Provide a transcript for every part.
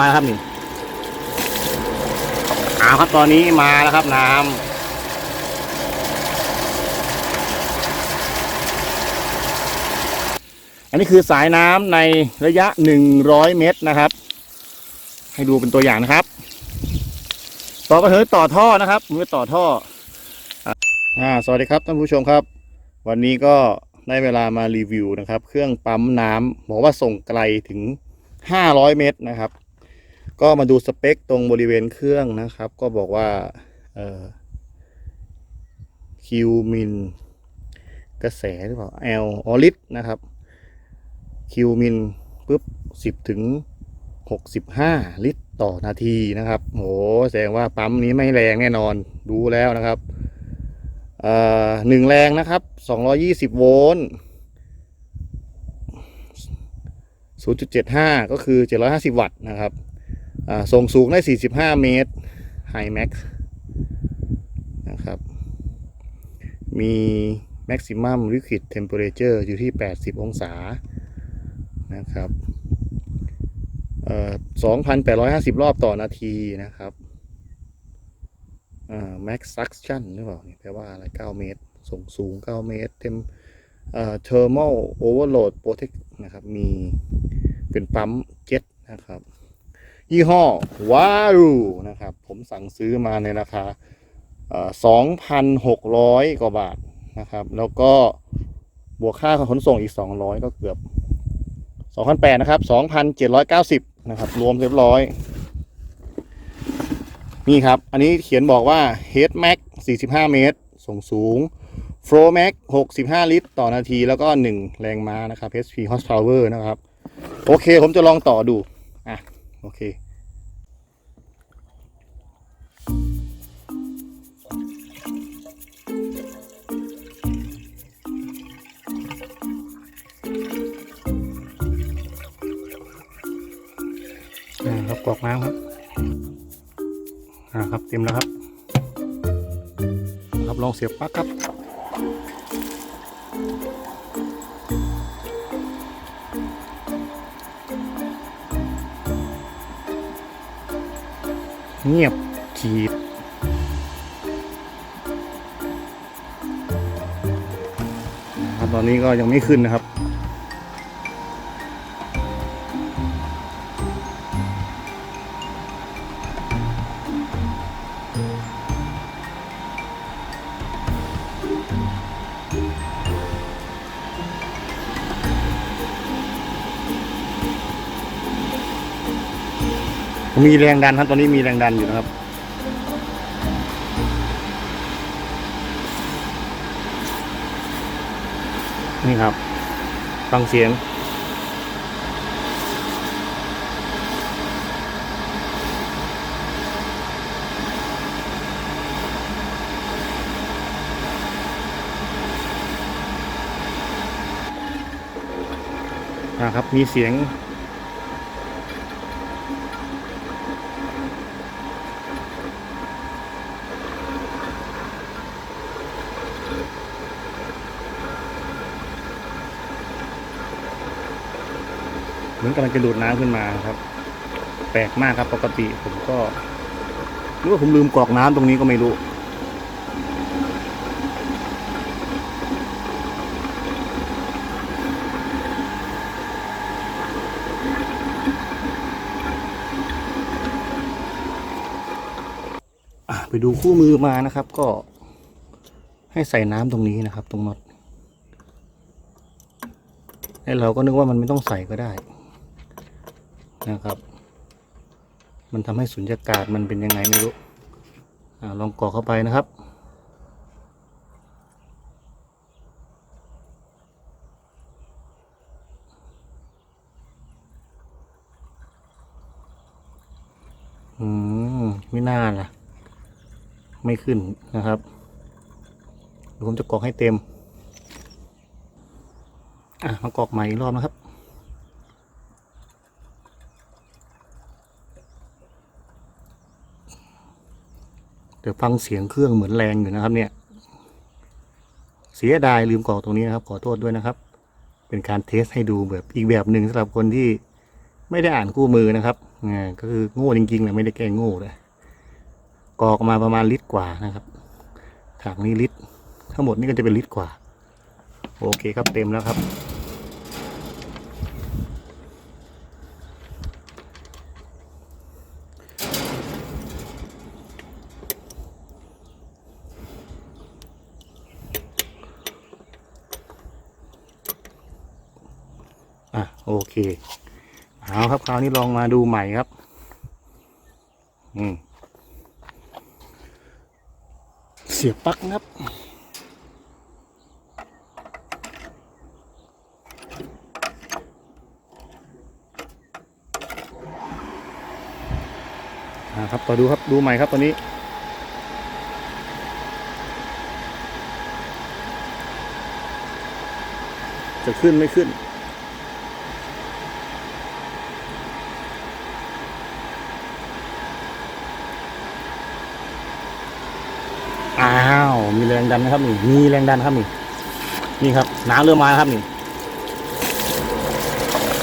มาแล้วครับนี่เอาครับตอนนี้มาแล้วครับน้ำอันนี้คือสายน้ำในระยะ100เมตรนะครับ ให้ดูเป็นตัวอย่างนะครับ ต่อไปเถอต่อท่อนะครับมือต่อท่ออ่าสวัสดีครับท่านผู้ชมครับ วันนี้ก็ได้เวลามารีวิวนะครับ เครื่องปั๊มน้ำบอกว่าส่งไกลถึง500เมตรนะครับ ก็มาดูสเปคตรงบริเวณเครื่องนะครับ ก็บอกว่าเออคิวมินกระแสหรือเปล่า L ออลิตนะครับคิวมินปุ๊บ10 ถึง 65 ลิตรต่อนาทีนะครับโหแสดงว่าปั๊มนี้ไม่แรงแน่นอนดูแล้วนะครับหนึ่งแรงนะครับ 220 โวลต์0.75 ก็คือ 750 วัตต์นะครับ ส่งสูงได้ 45 เมตร High Max นะครับ มี Maximum Liquid Temperature อร์อยู่ที่ 80 องศานะครับเอ่อ2,850 รอบต่อนาทีนะครับอ่า Max Suction หรือเปล่าแปลว่าอะไร 9 เมตร ส่งสูง 9 เมตร เต็มเอ่อ Thermal Overload Protect นะครับ มีเป็นปั๊มเจ็ตนะครับ ยี่ห้อว้าวนะครับ ผมสั่งซื้อมาในราคาสองพันหกร้อยกว่าบาทนะครับ แล้วก็บวกค่าขนส่งอีกสองร้อยก็เกือบสองพันแปดนะครับสองพันเจ็ดร้อยเก้าสิบนะครับ รวมเรียบร้อย นี่ครับ อันนี้เขียนบอกว่า Head Max 45 เมตร ส่งสูง Flow Max 65 ลิตร ต่อนาที แล้วก็ 1 แรงม้านะครับ HP Horsepower นะครับ โอเค ผมจะลองต่อดู โอเคอ่าครับกรอกน้ำครับอ่าครับเต็มแล้วครับ ครับลองเสียบปลั๊กครับ เงียบขีดครับตอนนี้ก็ยังไม่ขึ้นนะครับ มีแรงดันครับตอนนี้มีแรงดันอยู่นะครับ นี่ครับ ฟังเสียงนะครับ มีเสียง เหมือนกำลังจะดูดน้ำขึ้นมาครับ แปลกมากครับปกติผมก็หรือว่าผมลืมกรอกน้ำตรงนี้ก็ไม่รู้อะไปดูคู่มือมานะครับ ก็ให้ใส่น้ำตรงนี้นะครับ ตรงน็อตไอ้เราก็นึกว่ามันไม่ต้องใส่ก็ได้ นะครับ มันทำให้สุญญากาศมันเป็นยังไงไม่รู้อลองกรอกเข้าไปนะครับ อืมไม่น่าล่ะ ไม่ขึ้นนะครับผมจะกรอกให้เต็ม อะมากรอกใหม่อีกรอบนะครับ เดี๋ยวฟังเสียงเครื่องเหมือนแรงอยู่นะครับเนี่ย เสียดายลืมกรอกตรงนี้นะครับขอโทษด้วยนะครับ เป็นการเทสให้ดูแบบอีกแบบหนึ่งสำหรับคนที่ไม่ได้อ่านคู่มือนะครับนี่ก็คือโง่จริงๆเลยไม่ได้แกล้งโง่เลยกรอกออกมาประมาณลิตรกว่านะครับถังนี้ลิตรทั้งหมดนี่ก็จะเป็นลิตรกว่า โอเคครับเต็มแล้วครับ โอเคเอาครับคราวนี้ลองมาดูใหม่ครับ อืมเสียบปลั๊กครับอ่าครับต่อดูครับดูใหม่ครับตอนนี้จะขึ้นไม่ขึ้น อ้าว มีแรงดันนะครับนี่มีแรงดันครับนี่นี่ครับน้ำเริ่มมาแล้วครับนี่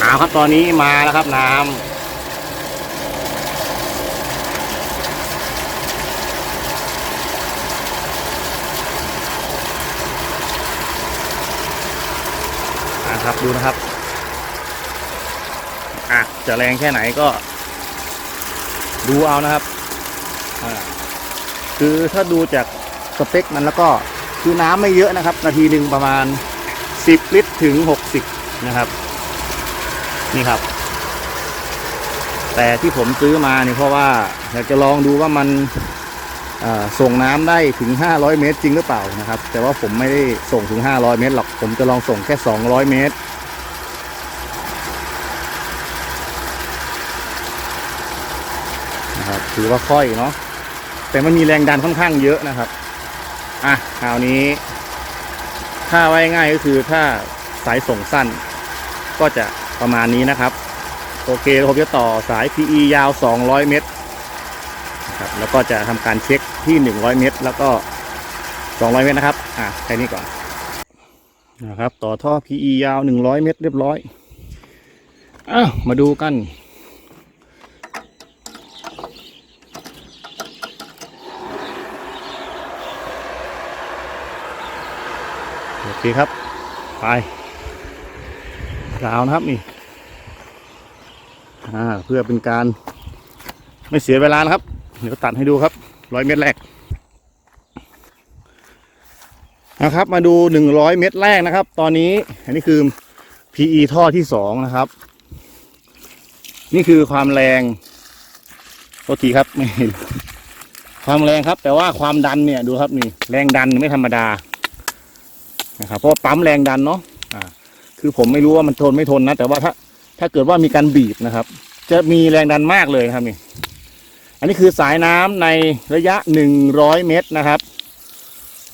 อ้าครับตอนนี้มาแล้วครับน้ำอ่าครับดูนะครับอะจะแรงแค่ไหนก็ ดูเอานะครับอ่าคือถ้าดูจาก สเปคมันแล้วก็คือน้ำไม่เยอะนะครับ นาทีหนึ่งประมาณ 10 ลิตรถึง 60 นะครับ นี่ครับ แต่ที่ผมซื้อมาเนี่ยเพราะว่าอยากจะลองดูว่ามันส่งน้ำได้ถึง 500 เมตรจริงหรือเปล่านะครับ แต่ว่าผมไม่ได้ส่งถึง 500 เมตรหรอก ผมจะลองส่งแค่ 200 เมตร นะครับ ถือว่าค่อยเนาะ แต่มันมีแรงดันค่อนข้างเยอะนะครับ อะคราวนี้ ถ้าไว้ง่ายก็คือถ้าสายส่งสั้น ก็จะประมาณนี้นะครับ โอเคผมจะต่อสาย PE ยาว 200 เมตรครับแล้วก็จะทำการเช็คที่ 100 เมตร แล้วก็ 200 เมตรนะครับ อะแค่นี้ก่อนนะครับ ต่อท่อ PE ยาว 100 เมตร เรียบร้อยอ้าวมาดูกัน โอเคครับ ไปราวนะครับนี่เพื่อเป็นการไม่เสียเวลานะครับ เดี๋ยวตัดให้ดูครับร้อยเมตรแรกนะครับ มาดูหนึ่งร้อยเมตรแรกนะครับ ตอนนี้อันนี้คือ PE ท่อที่สองนะครับ นี่คือความแรงโทษทีครับไม่เห็นความแรงครับ แต่ว่าความดันเนี่ยดูครับนี่แรงดันไม่ธรรมดา นะครับเพราะว่าปั๊มแรงดันเนาะอ่า คือผมไม่รู้ว่ามันทนไม่ทนนะ แต่ว่าถ้าถ้าเกิดว่ามีการบีบนะครับ จะมีแรงดันมากเลยนะครับนี่อันนี้คือสายน้ำในระยะหนึ่งร้อยเมตรนะครับ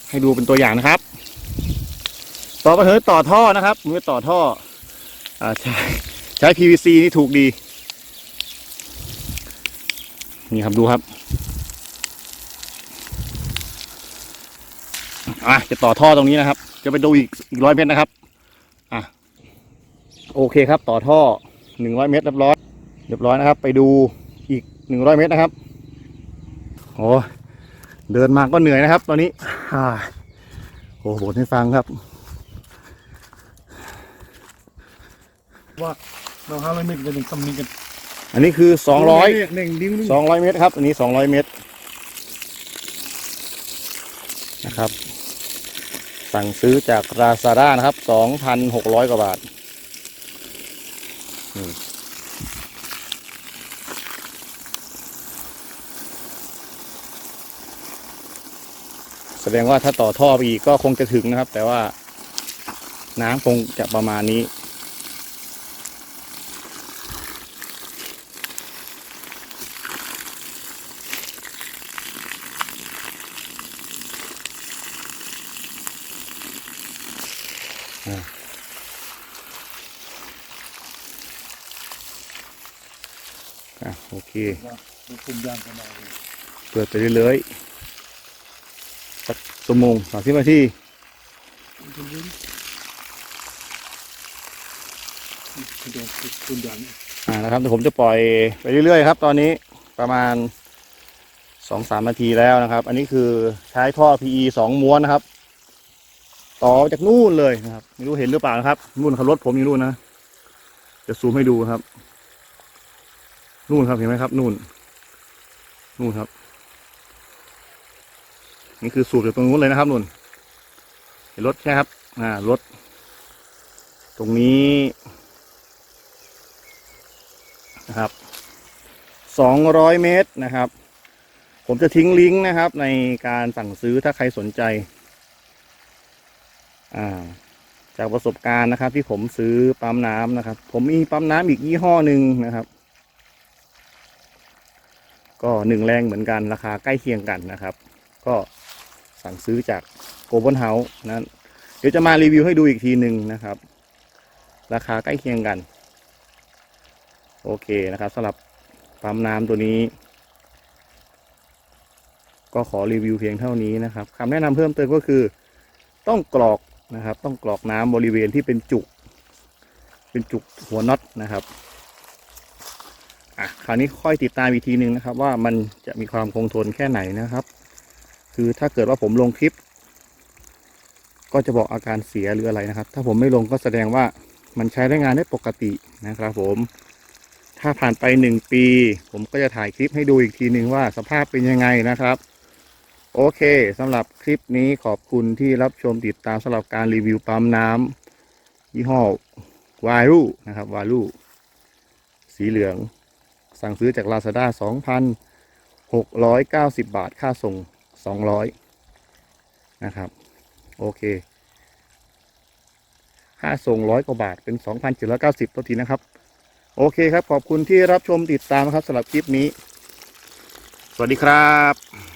ให้ดูเป็นตัวอย่างนะครับ ต่อไปเถอะต่อท่อนะครับมือต่อท่ออ่าใช้ใช้ PVC นี่ถูกดี นี่ครับดูครับอะจะต่อท่อตรงนี้นะครับ จะไปดูอีกอีกร้อยเมตรนะครับ อะ โอเคครับ ต่อท่อหนึ่งร้อยเมตรเรียบร้อย เรียบร้อยนะครับ ไปดูอีกหนึ่งร้อยเมตรนะครับ โอ้เดินมาก็เหนื่อยนะครับ ตอนนี้อ่าโอ้บ่นให้ฟังครับ ว่าเราห้าร้อยเมตรกันหนึ่งคำนี้กันอันนี้คือสองร้อยหนึ่งนิ้วนึงสองร้อยเมตรครับ อันนี้สองร้อยเมตรนะครับ สั่งซื้อจากราซาด้านะครับสองพันหกร้อยกว่าบาทแสดงว่าถ้าต่อท่อไปอีกก็คงจะถึงนะครับ แต่ว่าน้ำคงจะประมาณนี้ อะโอเคเปิดไปเรื่อยๆสักชั่วโมงสามสิบนาทีอ่านะครับเดี๋ยวผมจะปล่อยไปเรื่อยๆครับ ตอนนี้ประมาณสองสามนาทีแล้วนะครับ อันนี้คือใช้ท่อ PE สองม้วนนะครับ ต่อจากนู่นเลยนะครับ ไม่รู้เห็นหรือเปล่านะครับนู่นคับรถผมอยู่นู่นนะจะซูมให้ดูครับ นู่นครับเห็นไหมครับ นู่น นู่นครับ นี่คือสูบจากตรงนู้นเลยนะครับนู่น เห็นรถใช่ครับ อ่ารถ ตรงนี้นะครับสองร้อยเมตรนะครับ ผมจะทิ้งลิงก์นะครับ ในการสั่งซื้อถ้าใครสนใจ อ่า จากประสบการณ์นะครับ ที่ผมซื้อปั๊มน้ำนะครับ ผมมีปั๊มน้ำอีกยี่ห้อหนึ่งนะครับ ก็หนึ่งแรงเหมือนกันราคาใกล้เคียงกันนะครับ ก็สั่งซื้อจากโกลบอลเฮาส์นั้นเดี๋ยวจะมารีวิวให้ดูอีกทีหนึ่งนะครับ ราคาใกล้เคียงกัน โอเคนะครับสำหรับปั๊มน้ำตัวนี้ ก็ขอรีวิวเพียงเท่านี้นะครับคำแนะนำเพิ่มเติมก็คือ ต้องกรอก นะครับ ต้องกรอกน้ำบริเวณที่เป็นจุก เป็นจุกหัวน็อตนะครับอะคราวนี้ค่อยติดตามอีกทีหนึ่งนะครับ ว่ามันจะมีความคงทนแค่ไหนนะครับ คือถ้าเกิดว่าผมลงคลิป ก็จะบอกอาการเสียหรืออะไรนะครับ ถ้าผมไม่ลงก็แสดงว่ามันใช้ได้งานได้ปกตินะครับ ผมถ้าผ่านไปหนึ่งปี ผมก็จะถ่ายคลิปให้ดูอีกทีหนึ่งว่าสภาพเป็นยังไงนะครับ โอเคสำหรับคลิปนี้ขอบคุณที่รับชมติดตามสำหรับการรีวิวปั๊มน้ำยี่ห้อวารูนะครับวารูสีเหลือง สั่งซื้อจาก Lazada 2,690 บาท ค่าส่ง 200 นะครับ โอเค ค่าส่งร้อยกว่าบาท เป็น 2,790ตัวทีนะครับ โอเคครับ ขอบคุณที่รับชมติดตามครับสำหรับคลิปนี้ สวัสดีครับ